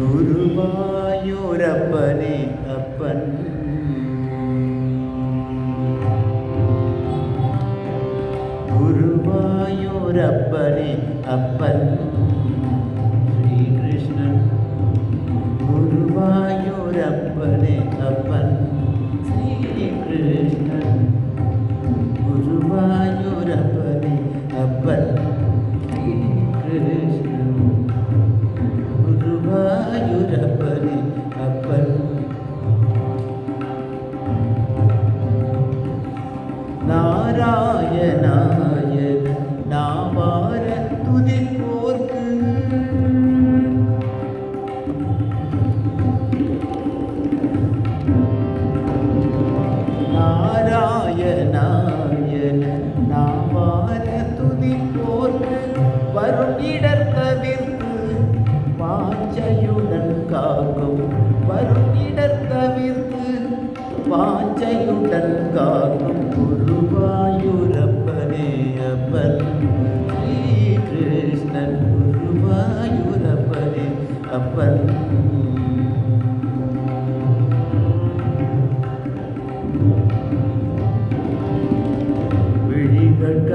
ഗുരുവായൂരപ്പനെ അപ്പൻ ഗുരുവായൂരപ്പനെ അപ്പൻ ശ്രീകൃഷ്ണൻ ഗുരുവായൂരപ്പനെ അപ്പൻ நாராயணாயன நாவார துதிப்போர்க்கு வரும் இடர் தவிர்த்து வாஞ்சையுடன் காக்கும். வரும் இடர் தவிர்த்து வாஞ்சையுடன் காக்கும். குருவாயூரப்பனே அப்பன் ஸ்ரீ கிருஷ்ணன் குருவாயூரப்பனே அப்பன். விழிகட்க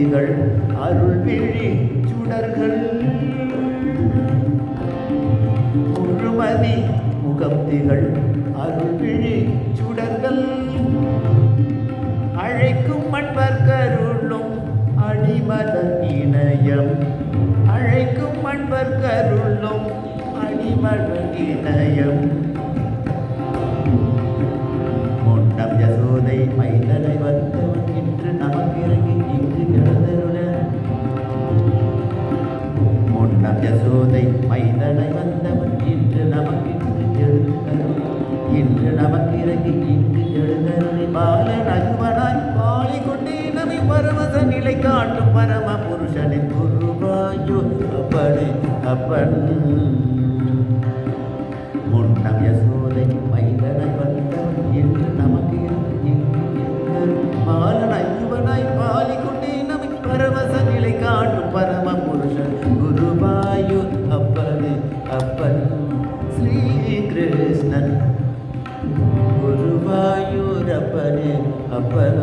திகழ் அருள் விழி சுடர்கள். முழுமதி முகம் திகழ் அருள் விழி சுடர்கள். அழைக்கும் மண்பர் கருளும் அடிமத இணையம். அழைக்கும் மண்பர் கருளும் அடிமத இணையம். மைந்தனை வந்தவன் இன்று நமக்கு இன்று நமக்கு இறங்கி இங்கு எழுந்தருளி பாலன் அகுவனாய் பாலி கொண்டே நபி பரவச நிலை காட்டும் பரம புருஷனின் குருவாயு. அப்படி அப்பன் முன்னம் யசோதை மைதனை வந்தவன் இன்று நமக்கு பாலன் அகுவனாய் பாலி கொண்டே நமை பரவச நிலை காட்டும் பரம புருஷன் கிருஷ்ணன் குருவாயூரப்பனே அப்பன்